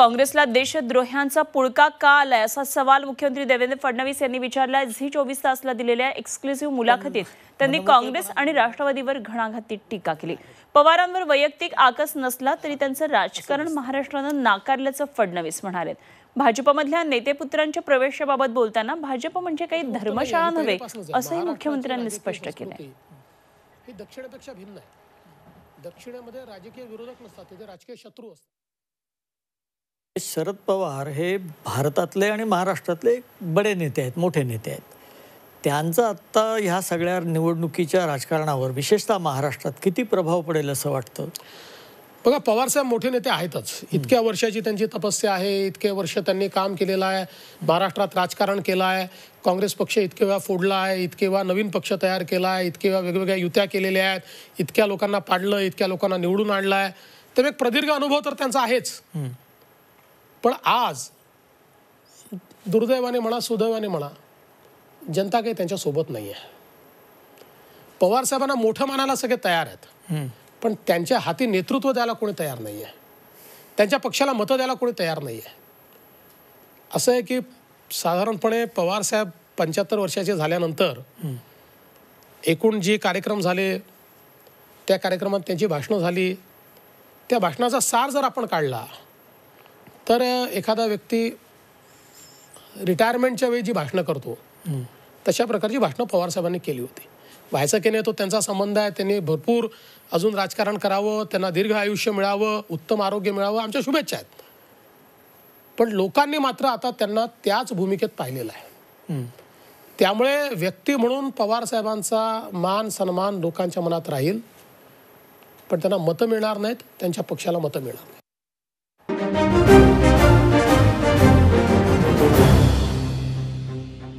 काँग्रेसला देशद्रोह्यांचा पुळका का आलाय? असा सवाल मुख्यमंत्री देवेंद्र फडणवीस यांनी विचारला झी चोवीस तासला दिलेल्या एक्सक्लुझिव्ह मुलाखतीत त्यांनी काँग्रेस आणि राष्ट्रवादीवर घणाघाती टीका केली. पवारांवर वैयक्तिक आकस नसला तरी त्यांचं राजकारण महाराष्ट्रानं नाकारल्याचं फडणवीस म्हणाले भाजपमधल्या नेतेपुत्रांच्या प्रवेशाबाबत बोलताना भाजप म्हणजे काही धर्मशाळा नव्हे असंही मुख्यमंत्र्यांनी स्पष्ट केलंय. ही दक्षिणेपेक्षा भिन्न आहे. दक्षिणेमध्ये राजकीय विरोधक नसतात तिथे राजकीय शत्रू असतात. शरद पवार हे भारतातले आणि महाराष्ट्रातले बडे नेते आहेत मोठे नेते आहेत. त्यांचा आत्ता ह्या सगळ्या निवडणुकीच्या राजकारणावर विशेषतः महाराष्ट्रात किती प्रभाव पडेल असं वाटतं? बघा पवारसाहेब मोठे नेते आहेतच. इतक्या वर्षाची त्यांची तपस्या आहे इतके वर्ष त्यांनी काम केलेलं आहे महाराष्ट्रात राजकारण केलं आहे काँग्रेस पक्ष इतके वेळा फोडला आहे इतके वेळा नवीन पक्ष तयार केला आहे इतके वेळा वेगवेगळ्या युत्या केलेल्या आहेत इतक्या लोकांना पाडलं इतक्या लोकांना निवडून आणलं आहे. तर एक प्रदीर्घ अनुभव तर त्यांचा आहेच. पण आज दुर्दैवाने म्हणा सुदैवाने म्हणा जनता काही त्यांच्यासोबत नाही आहे पवार साहेबांना मोठं मानायला सगळे तयार आहेत. पण त्यांच्या हाती नेतृत्व द्यायला कोणी तयार नाही आहे त्यांच्या पक्षाला मतं द्यायला कोणी तयार नाही आहे असं आहे की साधारणपणे पवार साहेब पंच्याहत्तर वर्षाचे झाल्यानंतर एकूण जे कार्यक्रम झाले त्या कार्यक्रमात त्यांची भाषणं झाली. त्या भाषणाचा सार जर आपण काढला तर एखादा व्यक्ती रिटायरमेंटच्या वेळी जी भाषणं करतो तशा प्रकारची भाषणं पवारसाहेबांनी केली होती. व्हायचं की नाही तो त्यांचा संबंध आहे त्यांनी भरपूर अजून राजकारण करावं त्यांना दीर्घ आयुष्य मिळावं उत्तम आरोग्य मिळावं आमच्या शुभेच्छा आहेत. पण लोकांनी मात्र आता त्यांना त्याच भूमिकेत पाहिलेलं आहे. त्यामुळे व्यक्ती म्हणून पवारसाहेबांचा मान सन्मान लोकांच्या मनात राहील पण त्यांना मतं मिळणार नाहीत त्यांच्या पक्षाला मतं मिळणार नाही